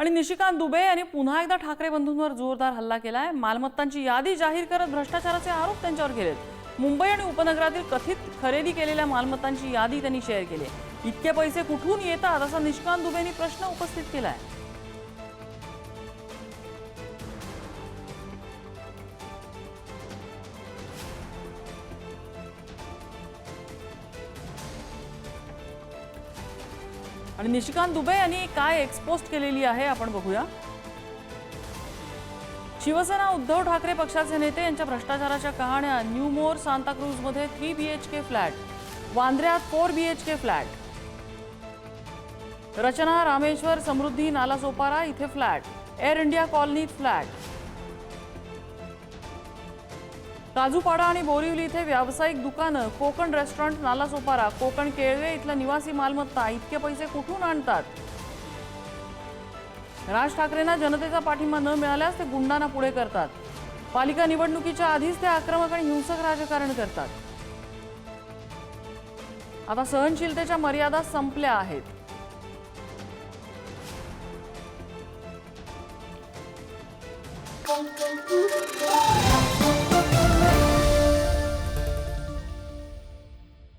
आणि निशिकांत दुबे यांनी पुन्हा एकदा ठाकरे बंधूंवर जोरदार हल्ला केलाय. मालमत्तांची यादी जाहीर करत भ्रष्टाचाराचे आरोप त्यांच्यावर केलेत. मुंबई आणि उपनगरातील कथित खरेदी केलेल्या मालमत्तांची यादी त्यांनी शेअर केली इतके पैसे कुठून येतात असा निशिकांत दुबेंनी प्रश्न उपस्थित केलाय. आणि निशिकांत दुबे यांनी काय एक्सपोस्ट केलेली आहे आपण बघूया. शिवसेना उद्धव ठाकरे पक्षाचे नेते यांच्या भ्रष्टाचाराच्या कहाण्या न्यू मोर सांताक्रूजमध्ये three B H K flat वांद्र्यात four B H K flat Rachana Rameshwar Samruddhi Nalasopara इथे फ्लॅट एअर इंडिया कॉलनीत फ्लॅट काजूपाडा आणि बोरिवली इथे व्यावसायिक दुकानं कोकण रेस्टॉरंट नालासोपारा कोकण केळवे इथलं निवासी मालमत्ता इतके पैसे कुठून आणतात? राज ठाकरेंना जनतेचा पाठिंबा न मिळाल्यास ते गुंडांना पुढे करतात. पालिका निवडणुकीच्या आधीच ते आक्रमक आणि हिंसक राजकारण करतात. आता सहनशीलतेच्या मर्यादा संपल्या आहेत. Thank you.